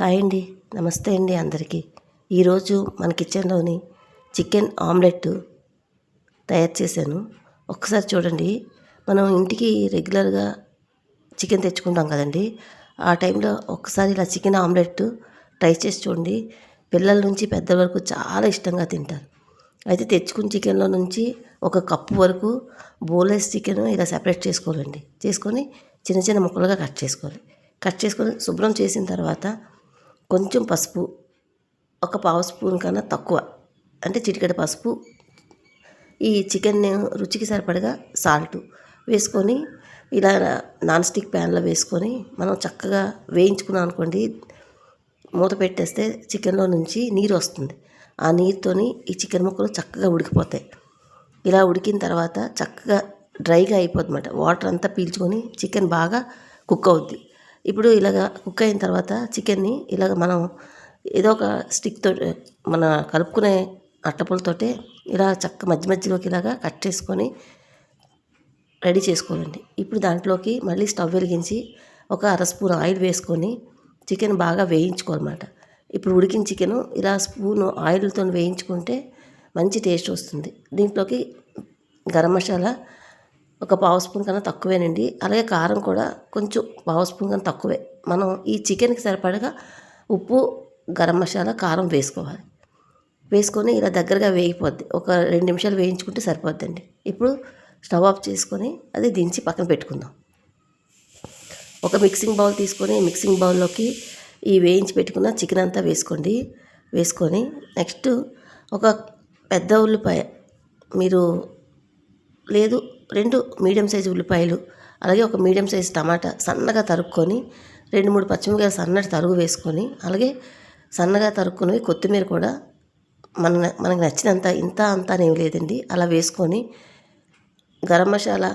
Hi అండి. నమస్తే అండి అందరికీ. ఈరోజు మన కిచెన్లోని చికెన్ ఆమ్లెట్ తయారు చేశాను. ఒక్కసారి చూడండి. మనం ఇంటికి రెగ్యులర్గా చికెన్ తెచ్చుకుంటాం కదండి. ఆ టైంలో ఒక్కసారి ఇలా చికెన్ ఆమ్లెట్ ట్రై చేసి చూడండి. పిల్లల నుంచి పెద్దల వరకు చాలా ఇష్టంగా తింటారు. అయితే తెచ్చుకున్న చికెన్లో నుంచి ఒక కప్పు వరకు బోన్లెస్ చికెన్ ఇలా సెపరేట్ చేసుకోవాలండి. చేసుకొని చిన్న చిన్న ముక్కలుగా కట్ చేసుకోవాలి. కట్ చేసుకొని శుభ్రం చేసిన తర్వాత కొంచెం పసుపు ఒక పావు స్పూన్ కన్నా తక్కువ. అంటే చిటికెడ పసుపు ఈ చికెన్ రుచికి సరిపడగా సాల్ట్ వేసుకొని ఇలా నాన్ స్టిక్ ప్యాన్లో వేసుకొని మనం చక్కగా వేయించుకున్నాం అనుకోండి మూత పెట్టేస్తే చికెన్లో నుంచి నీరు వస్తుంది. ఆ నీరుతోని ఈ చికెన్ ముక్కలు చక్కగా ఉడికిపోతాయి. ఇలా ఉడికిన తర్వాత చక్కగా డ్రైగా అయిపోతుంది అన్నమాట వాటర్ అంతా పీల్చుకొని చికెన్ బాగా కుక్ అవుద్ది. ఇప్పుడు ఇలాగ కుక్ అయిన తర్వాత చికెన్ని ఇలాగ మనం ఏదో ఒక స్టిక్తో మన కలుపుకునే అట్టపులతోటే ఇలా చక్క మధ్య మధ్యలోకి ఇలాగా కట్ చేసుకొని రెడీ చేసుకోవాలండి. ఇప్పుడు దాంట్లోకి మళ్ళీ స్టవ్ వెలిగించి ఒక అర స్పూన్ ఆయిల్ వేసుకొని చికెన్ బాగా వేయించుకోవాలన్నమాట. ఇప్పుడు ఉడికిన చికెన్ ఇలా స్పూన్ ఆయిల్తో వేయించుకుంటే మంచి టేస్ట్ వస్తుంది. దీంట్లోకి గరం మసాలా ఒక పావు స్పూన్ కన్నా తక్కువేనండి. అలాగే కారం కూడా కొంచెం పావు స్పూన్ కన్నా తక్కువే. మనం ఈ చికెన్కి సరిపడగా ఉప్పు గరం మసాలా కారం వేసుకోవాలి. వేసుకొని ఇలా దగ్గరగా వేగిపోద్ది. ఒక రెండు నిమిషాలు వేయించుకుంటే సరిపోద్దండి. ఇప్పుడు స్టవ్ ఆఫ్ చేసుకొని అది దించి పక్కన పెట్టుకుందాం. ఒక మిక్సింగ్ బౌల్ తీసుకొని మిక్సింగ్ బౌల్లోకి ఈ వేయించి పెట్టుకున్న చికెన్ అంతా వేసుకోండి. వేసుకొని నెక్స్ట్ ఒక పెద్ద ఉల్లిపాయ. మీరు లేదు రెండు మీడియం సైజు ఉల్లిపాయలు అలాగే ఒక మీడియం సైజు టమాటా సన్నగా తరుక్కొని రెండు మూడు పచ్చిమిరపకాయలు సన్నటి తరుగు వేసుకొని అలాగే సన్నగా తరుక్కున్నవి కొత్తిమీర కూడా మన మనకు నచ్చినంత ఇంత అంత అనేవి లేదండి. అలా వేసుకొని గరం మసాలా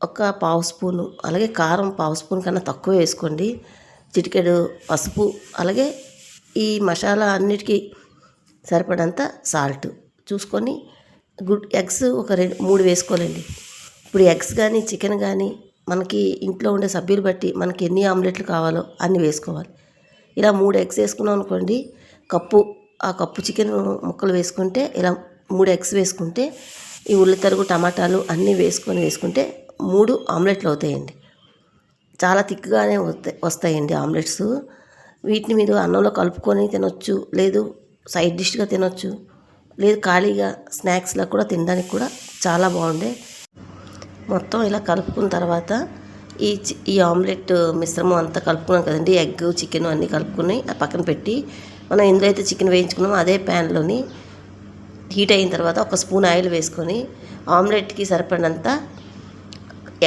ఒక పావు స్పూను అలాగే కారం పావు స్పూన్ కన్నా తక్కువ వేసుకోండి. చిటికెడు పసుపు అలాగే ఈ మసాలా అన్నిటికీ సరిపడంత సాల్ట్ చూసుకొని గుడ్ ఎగ్స్ ఒక రెండు మూడు వేసుకోవాలండి. ఇప్పుడు ఎగ్స్ కానీ చికెన్ కానీ మనకి ఇంట్లో ఉండే సభ్యులు బట్టి మనకి ఎన్ని ఆమ్లెట్లు కావాలో అన్ని వేసుకోవాలి. ఇలా మూడు ఎగ్స్ వేసుకున్నాం అనుకోండి కప్పు ఆ కప్పు చికెన్ ముక్కలు వేసుకుంటే ఇలా మూడు ఎగ్స్ వేసుకుంటే ఈ ఉల్లితరుగు టమాటాలు అన్నీ వేసుకొని వేసుకుంటే మూడు ఆమ్లెట్లు అవుతాయండి. చాలా థిక్గానే వస్తాయి వస్తాయండి ఆమ్లెట్స్. వీటిని మీరు అన్నంలో కలుపుకొని తినొచ్చు లేదు సైడ్ డిష్గా తినొచ్చు. లేదు ఖాళీగా స్నాక్స్లో కూడా తినడానికి కూడా చాలా బాగుండే. మొత్తం ఇలా కలుపుకున్న తర్వాత ఈ ఈ ఆమ్లెట్ మిశ్రమం అంతా కలుపుకున్నాం కదండి. ఎగ్ చికెన్ అన్నీ కలుపుకుని పక్కన పెట్టి మనం ఎందులో అయితే చికెన్ వేయించుకున్నామో అదే ప్యాన్లోని హీట్ అయిన తర్వాత ఒక స్పూన్ ఆయిల్ వేసుకొని ఆమ్లెట్కి సరిపడినంత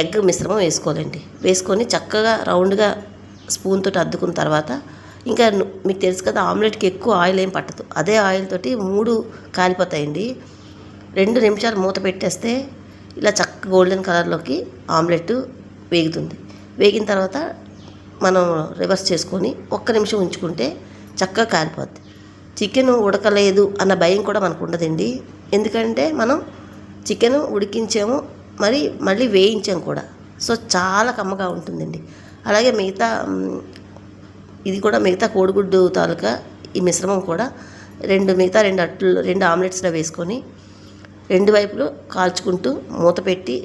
ఎగ్ మిశ్రమం వేసుకోవాలండి. వేసుకొని చక్కగా రౌండ్గా స్పూన్తో అద్దుకున్న తర్వాత ఇంకా మీకు తెలుసు కదా ఆమ్లెట్కి ఎక్కువ ఆయిల్ ఏం పట్టదు. అదే ఆయిల్ తోటి మూడు కాలిపోతాయండి. రెండు నిమిషాలు మూత పెట్టేస్తే ఇలా చక్క గోల్డెన్ కలర్లోకి ఆమ్లెట్ వేగుతుంది. వేగిన తర్వాత మనం రివర్స్ చేసుకొని ఒక్క నిమిషం ఉంచుకుంటే చక్కగా కాలిపోద్ది. చికెన్ ఉడకలేదు అన్న భయం కూడా మనకు ఉండదండి. ఎందుకంటే మనం చికెన్ ఉడికించాము మరి మళ్ళీ వేయించాము కూడా. సో చాలా కమ్మగా ఉంటుందండి. అలాగే మిగతా ఇది కూడా మిగతా కోడిగుడ్డు తాలూకా ఈ మిశ్రమం కూడా రెండు మిగతా రెండు అట్లు రెండు ఆమ్లెట్స్లో వేసుకొని రెండు వైపులు కాల్చుకుంటూ మూత పెట్టి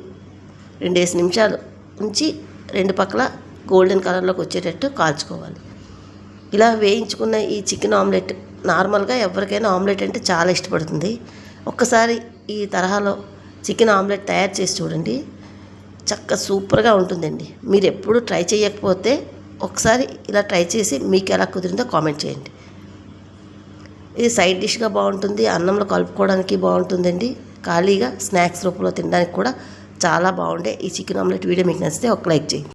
రెండేసి నిమిషాలు ఉంచి రెండు పక్కల గోల్డెన్ కలర్లోకి వచ్చేటట్టు కాల్చుకోవాలి. ఇలా వేయించుకున్న ఈ చికెన్ ఆమ్లెట్ నార్మల్గా ఎవరికైనా ఆమ్లెట్ అంటే చాలా ఇష్టపడుతుంది. ఒక్కసారి ఈ తరహాలో చికెన్ ఆమ్లెట్ తయారు చేసి చూడండి. చక్క సూపర్గా ఉంటుందండి. మీరు ఎప్పుడు ట్రై చేయకపోతే ఒకసారి ఇలా ట్రై చేసి మీకు ఎలా కుదిరిందో కామెంట్ చేయండి. ఇది సైడ్ డిష్గా బాగుంటుంది అన్నంలో కలుపుకోవడానికి బాగుంటుందండి. ఖాళీగా స్నాక్స్ రూపంలో తినడానికి కూడా చాలా బాగుండే. ఈ చికెన్ ఆమ్లెట్ వీడియో మీకు నచ్చితే ఒక లైక్ చేయండి.